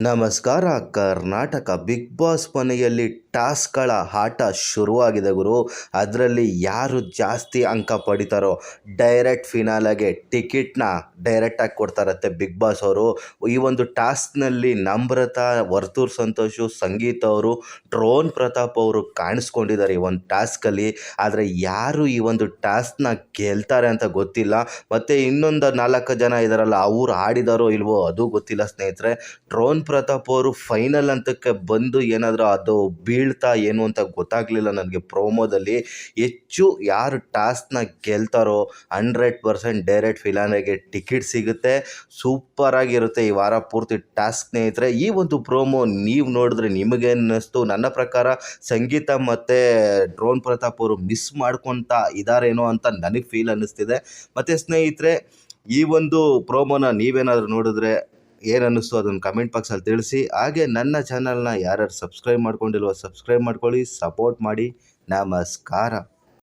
ನಮಸ್ಕಾರ Karnataka big boss ಮನೆಯಲ್ಲಿ ಟಾಸ್ಕ್ಗಳ ಆಟ ಶುರುವಾಗಿದೆ ಗುರು. ಅದರಲ್ಲಿ ಯಾರು ಜಾಸ್ತಿ ಅಂಕ ಪಡಿತಾರೋ ಡೈರೆಕ್ಟ್ ಫಿನಾಲಾಗೆ ಟಿಕೆಟ್ನ ಡೈರೆಕ್ಟಾಗಿ ಕೊಡ್ತಾರತ್ತೆ ಬಿಗ್ ಬಾಸ್ ಅವರು. ಈ ಒಂದು ಟಾಸ್ಕ್ನಲ್ಲಿ ನಮ್ರತಾ, ವರ್ತೂರ್ ಸಂತೋಷು, ಸಂಗೀತ ಅವರು, ಡ್ರೋನ್ ಪ್ರತಾಪ್ ಅವರು ಕಾಣಿಸ್ಕೊಂಡಿದ್ದಾರೆ ಈ ಒಂದು ಟಾಸ್ಕಲ್ಲಿ. ಆದರೆ ಯಾರು ಈ ಒಂದು ಟಾಸ್ಕ್ನ ಗೆಲ್ತಾರೆ ಅಂತ ಗೊತ್ತಿಲ್ಲ. ಮತ್ತು ಇನ್ನೊಂದು ನಾಲ್ಕು ಜನ ಇದ್ದಾರಲ್ಲ ಅವ್ರು ಆಡಿದಾರೋ ಇಲ್ವೋ ಅದು ಗೊತ್ತಿಲ್ಲ ಸ್ನೇಹಿತರೆ. ಡ್ರೋನ್ ಪ್ರತಾಪ್ ಅವರು ಫೈನಲ್ ಹಂತಕ್ಕೆ ಬಂದು ಏನಾದರೂ ಅದು ಬೀಳ್ತಾ ಏನು ಅಂತ ಗೊತ್ತಾಗಲಿಲ್ಲ ನನಗೆ ಪ್ರೋಮೋದಲ್ಲಿ. ಹೆಚ್ಚು ಯಾರು ಟಾಸ್ಕ್ನ ಗೆಲ್ತಾರೋ ಹಂಡ್ರೆಡ್ ಪರ್ಸೆಂಟ್ ಡೈರೆಕ್ಟ್ ಫಿಲಾನಿಗೆ ಟಿಕೆಟ್ ಸಿಗುತ್ತೆ. ಸೂಪರಾಗಿರುತ್ತೆ ಈ ವಾರ ಪೂರ್ತಿ ಟಾಸ್ಕ್ ಸ್ನೇಹಿತರೆ. ಈ ಒಂದು ಪ್ರೋಮೋ ನೀವು ನೋಡಿದ್ರೆ ನಿಮಗೆ ಅನ್ನಿಸ್ತು. ನನ್ನ ಪ್ರಕಾರ ಸಂಗೀತ ಮತ್ತು ಡ್ರೋನ್ ಪ್ರತಾಪ್ ಅವರು ಮಿಸ್ ಮಾಡ್ಕೊತಾ ಇದ್ದಾರೇನೋ ಅಂತ ನನಗೆ ಫೀಲ್ ಅನ್ನಿಸ್ತಿದೆ. ಮತ್ತು ಸ್ನೇಹಿತರೆ, ಈ ಒಂದು ಪ್ರೋಮೋನ ನೀವೇನಾದರೂ ನೋಡಿದ್ರೆ ಏನು ಅನ್ನಿಸ್ತು ಅದನ್ನು ಕಮೆಂಟ್ ಬಾಕ್ಸಲ್ಲಿ ತಿಳಿಸಿ. ಹಾಗೆ ನನ್ನ ಚಾನಲ್ನ ಯಾರ್ಯಾರು ಸಬ್ಸ್ಕ್ರೈಬ್ ಮಾಡ್ಕೊಂಡಿಲ್ವೋ ಸಬ್ಸ್ಕ್ರೈಬ್ ಮಾಡ್ಕೊಳ್ಳಿ ಸಪೋರ್ಟ್ ಮಾಡಿ. ನಮಸ್ಕಾರ.